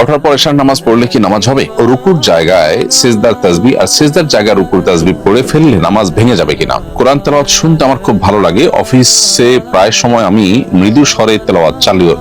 বারোটার পর এশার নামাজ পড়লে কি নামাজ হবে? রুকুর জায়গায় সিজদার তাজবি আর সিজদার জায়গায় রুকুর তাজবি পড়ে ফেললে নামাজ ভেঙে যাবে কিনা? কোরআন তেলাওয়াত শুনতে আমার খুব ভালো লাগে। অফিসে প্রায় সময় আমি মৃদু স্বরে তেলাওয়াত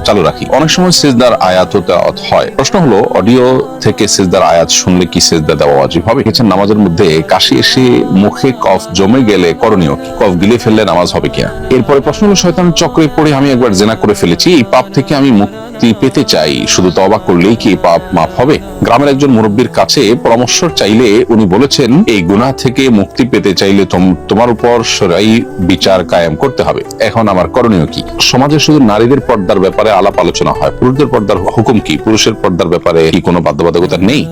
চালু রাখি। অনেক সময় সিজদার আয়াত তেলাওয়াত হয়। প্রশ্ন হলো, অডিও থেকে সিজদার আয়াত শুনলে কি সিজদা দেওয়া ওয়াজিব হবে? এছাড়া নামাজের মধ্যে কাশি এসে মুখে কফ জমে গেলে করণীয় কি? কফ গিলে ফেললে নামাজ হবে কিনা? এরপরে প্রশ্ন হলো শয়তান চক্রে পড়ে আমি একবার জেনা করে ফেলেছি। এই পাপ থেকে আমি মুক্তি পেতে চাই। শুধু তবা করলেই কি এই পাপ মাফ হবে? গ্রামের একজন মুরব্বীর কাছে পরামর্শ চাইলে উনি বলেছেন, এই গুণা থেকে মুক্তি পেতে চাইলে তোম- তোমার উপর সরাই বিচার কায়েম করতে হবে। এখন আমার করণীয় কি? সমাজে শুধু নারীদের পর্দার ব্যাপারে আলাপ আলোচনা হয়। পুরুষদের পর্দার হুকুম কি? পুরুষের পর্দার ব্যাপারে কি কোনো বাধ্যবাধকতা নেই?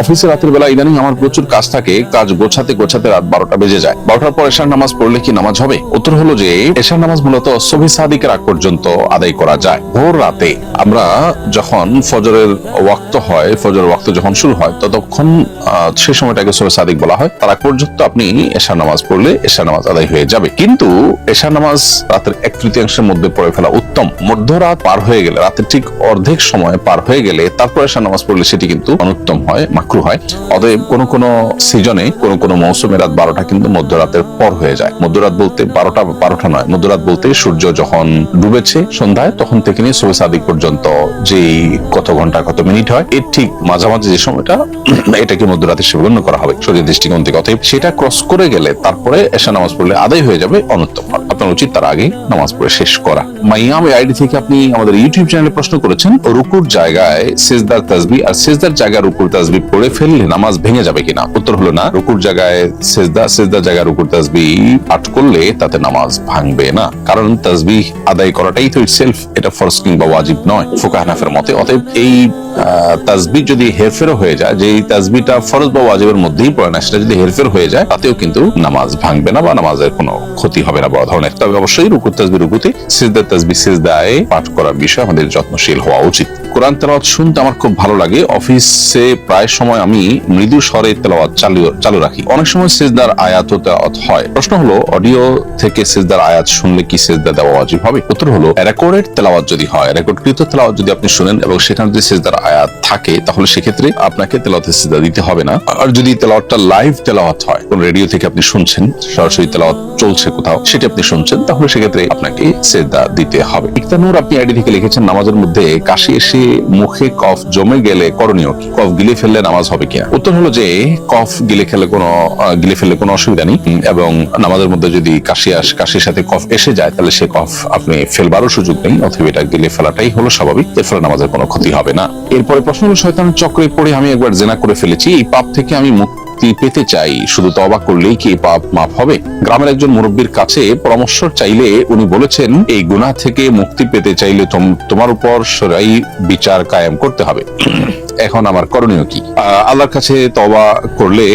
অফিসে রাতের বেলা ইদানিং আমার প্রচুর কাজ থাকে কাজ গোছাতে গোছাতে রাত বারোটা বেজে যায়। বারোটার পর এশার নামাজ পড়লে কি নামাজ হবে? উত্তর হলো যে এশার নামাজ মূলত সবি সাদিকের আগ পর্যন্ত আদায় করা যায়। ভোর রাতে আমরা যখন ফজরের ওয়াক্ত হয় ফজরের ওয়াক্ত যখন শুরু হয় ততক্ষণ আহ, সে সময়টাকে সবে সাদিক বলা হয়। তার আগ পর্যন্ত আপনি এশার নামাজ পড়লে এশার নামাজ আদায় হয়ে যাবে। কিন্তু এশার নামাজ রাতের এক তৃতীয়াংশের মধ্যে পড়ে ফেলা উত্তম। মধ্যরাত পার হয়ে গেলে রাতের ঠিক অর্ধেক সময় পার হয়ে গেলে তারপর এশার নামাজ পড়লে সেটি কিন্তু অনুত্তম হয় মাকরু হয়, অতএব কোন কোন সিজনে, কোন কোন মৌসুমে রাত বারোটা কিন্তু মধ্যরাতের পর হয়ে যায়। মধ্যরাত বলতে বারোটা বারোটা নয়, মধ্যরাত বলতে সূর্য যখন ডুবেছে সন্ধ্যায়, তখন থেকে নিয়ে সবে সাদিক পর্যন্ত যে কত ঘণ্টা, কত মিনিট হয়, এর ঠিক মাঝামাঝি যে সময়টা, এটাকে মধ্যরাতে হিসেবে গণ্য করা হবে। শরীর দৃষ্টিকোণ থেকে, অতএব সেটা ক্রস করে গেলে তারপরে এসা নামাজ পড়লে আদায় হয়ে যাবে হয় আপনার উচিত, তার আগে নামাজ পড়ে শেষ করা। মাইয়াম আইডি থেকে আপনি আমাদের ইউটিউব চ্যানেলে প্রশ্ন করেছেন, রুকুর জায়গায় সিজদার তাজবি আর সিজদার জায়গায় রুকুর তাজবি পড়ে ফেললে নামাজ ভেঙে যাবে কিনা? উত্তর হলো না, রুকুর জায়গায় সিজদা, সিজদার জায়গায় রুকুর তাজবি পাঠ করলে তাতে নামাজ ভাঙবে না। কারণ তাজবি আদায় করাটাই তো সেলফ এটা ফরজ কিংবা ওয়াজিব নয় ফুকা হানাফের মতে। অতএব এই তাজবি যদি হেরফেরও হয়ে যায়, যে তাজবিটা ফরজ বা ওয়াজিবের মধ্যেই পড়ে না, সেটা যদি হেরফের হয়ে যায়, তাতেও কিন্তু নামাজ ভাঙবে না বা নামাজের কোনো ক্ষতি হবে না বড় ধরনের তবে অবশ্যই রুকুর তাজবি রুকুতে সিজদার তাজবি সিজদায় পাঠ করার বিষয়ে আমাদের যত্নশীল হওয়া উচিত। কোরআন তেলাওয়াত শুনতে আমার খুব ভালো লাগে। অফিসে প্রায় সময় আমি মৃদু স্বরে তেলাওয়াত চালু চালু রাখি। অনেক সময় সিজদার আয়াত তেলাওয়াত হয়। প্রশ্ন হলো, অডিও থেকে সিজদার আয়াত শুনলে কি সিজদা দেওয়া ওয়াজিব হবে? উত্তর হলো রেকর্ডেড তেলাওয়াত যদি হয়, রেকর্ডকৃত তেলাওয়াত যদি আপনি শুনেন এবং সেখানে যদি সিজদার আয়াত থাকে, তাহলে সেক্ষেত্রে আপনাকে তেলাওয়াতে সিজদা দিতে হবে না। আর যদি তেলাওয়াতটা লাইভ তেলাওয়াত হয়, কোন রেডিও থেকে আপনি শুনছেন, সরাসরি তেলাওয়াত চলছে কোথাও, সেটা আপনি শুনছেন, তাহলে সেক্ষেত্রে আপনাকে সিজদা দিতে হবে। ইকতানুর আপনি আইডি থেকে লিখেছেন, নামাজের মধ্যে কাশি এসে মুখে কফ জমে গেলে করণীয় কি? কফ গিলে ফেললে নামাজ হবে কিনা? উত্তর হলো যে, কফ গিলে খেলে কোনো গিলে ফেললে কোনো অসুবিধা নেই। এবং নামাজের মধ্যে যদি কাশি আস, কাশির সাথে কফ এসে যায়, তাহলে সে কফ আপনি ফেলবারও সুযোগ নেই, অথবা এটা গিলে ফেলাটাই হলো স্বাভাবিক এর ফলে নামাজের কোনো ক্ষতি হবে না। এরপরে প্রশ্ন শয়তান চক্রে পড়ে আমি একবার জেনা করে ফেলেছি, এই পাপ থেকে আমি মুক্তি পেতে চাই। শুধু তবা করলেই কি পাপ মাফ হবে? গ্রামের একজন মুরব্বীর কাছে পরামর্শ চাইলে উনি বলেছেন, এই গুণা থেকে মুক্তি পেতে চাইলে তোম- তোমার উপর সরাই বিচার কায়েম করতে হবে। এখন আমার করণীয় কি? আল্লাহর কাছে তবা করলে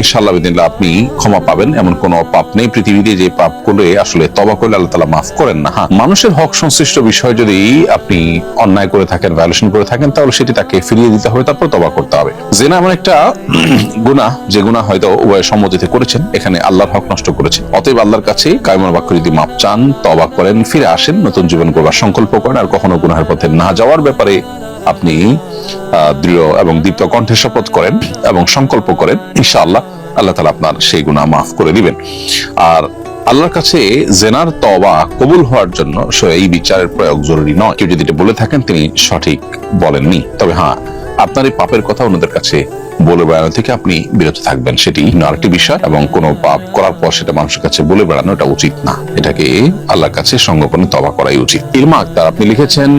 ইনশাআল্লাহ বিদিনিল্লাহ আপনি ক্ষমা পাবেন, এমন কোনো পাপ নেই। পৃথিবীতে যে পাপ করে আসলে তবা করলে আল্লাহ তালা মাফ করেন না। হ্যাঁ মানুষের হক সংশ্লিষ্ট বিষয় যদি আপনি অন্যায় করে থাকেন ভায়োলেশন করে থাকেন, তাহলে সেটি তাকে ফিরিয়ে দিতে হবে, তারপর তবা করতে হবে। জেনা এমন একটা গুনাহ, যে গুনাহ হয়তো উভয় সম্মতিতে করেছেন, এখানে আল্লাহর হক নষ্ট করেছেন। অতএব আল্লাহর কাছে কায়মর বাক্য যদি মাপ চান তবা করেন, ফিরে আসেন, নতুন জীবন করবার সংকল্প করেন, আর কখনো গুনাহের পথে না যাওয়ার ব্যাপারে আপনি দৃঢ় এবং দীপ্ত কণ্ঠে শপথ করেন এবং সংকল্প করেন, ইনশাআল্লাহ আল্লাহ তালা আপনার সেই গুণা মাফ করে দিবেন। আর আল্লাহর কাছে জেনার তবা কবুল হওয়ার জন্য এই বিচারের প্রয়োগ জরুরি নয়। কেউ যদি এটা বলে থাকেন, তিনি সঠিক বলেননি। তবে হ্যাঁ আপনার এই পাপের কথা অন্যদের কাছে বলে বেড়ানো থেকে আপনি বিরত থাকবেন। সেটি আরেকটি বিষয় এবং কোনো পাপ করার পর সেটা মানুষের কাছে বলে বেড়ানো এটা উচিত না। এটাকে আল্লাহর কাছে সঙ্গোপনে তবা করাই উচিত। ইলমা আক্তার আপনি লিখেছেন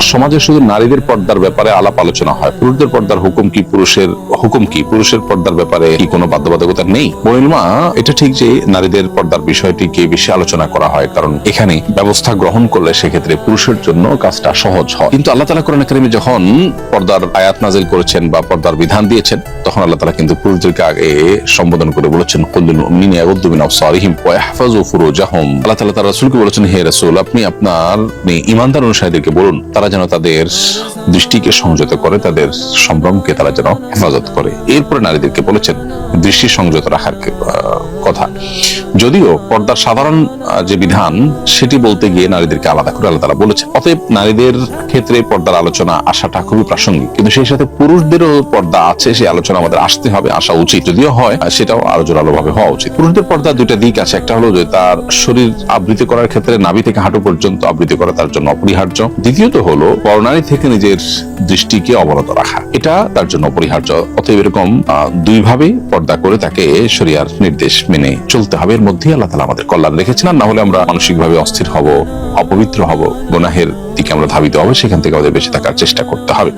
সমাজে শুধু নারীদের পর্দার ব্যাপারে আলাপ আলোচনা হয়। পুরুষদের পর্দার হুকুম কি, পুরুষের হুকুম কি, পুরুষের পর্দার ব্যাপারে কি কোনো বাধ্যবাধকতা নেই? বনিলমা এটা ঠিক যে নারীদের পর্দার বিষয়টিকে বেশি আলোচনা করা হয়, কারণ এখানে ব্যবস্থা গ্রহণ করলে সেক্ষেত্রে পুরুষের জন্য কাজটা সহজ হয়। কিন্তু আল্লাহ তালা কোরআন কারিমে যখন পর্দার আয়াত নাজিল করেছেন বা পর্দার বিধান দিয়েছেন, তখন আল্লাহ তালা কিন্তু পুরুষদেরকে আগে সম্বোধন করে বলেছেন আল্লাহ তাআলা তার রাসূলকে বলেছেন, হে রাসূল, আপনি আপনার, আপনি ঈমানদার অনুসারীদেরকে বলুন, তারা যেন তাদের দৃষ্টিকে সংযত করে, তাদের সম্ভ্রমকে তারা যেন হেফাজত করে। এরপরে নারীদেরকে বলেছেন দৃষ্টি সংযত রাখার কথা। যদিও পর্দার সাধারণ যে বিধান, সেটি বলতে গিয়ে নারীদেরকে আলাদা করে আল্লাহ তাআলা বলেছে। অতএব নারীদের ক্ষেত্রে পর্দার আলোচনা আসাটা খুবই প্রাসঙ্গিক। কিন্তু সেই সাথে পুরুষদেরও পর্দা আছে, সেই আলোচনা আমাদের আসতে হবে, আসা উচিত যদিও হয় সেটাও আরও জোরালো ভাবে হওয়া উচিত। পুরুষদের পর্দার দুইটা দিক আছে। একটা হলো যে তার শরীর আবৃত করার ক্ষেত্রে নাভি থেকে হাঁটু পর্যন্ত আবৃত করা তার জন্য অপরিহার্য। দ্বিতীয়ত হলো পরনারী থেকে নিজের দৃষ্টিকে অবনত রাখা। এটা তার জন্য অপরিহার্য। অতএব এরকম দুইভাবে পর্দা করে তাকে শরিয়ার নির্দেশ মেনে চলতে হবে। এর মধ্যেই আল্লাহ তালা আমাদের কল্যাণ রেখেছিলেন না হলে আমরা মানসিকভাবে অস্থির হব, অপবিত্র হব, গোনাহের দিকে আমরা ধাবিত হবে, সেখান থেকে আমাদের বেঁচে থাকার চেষ্টা করতে হবে।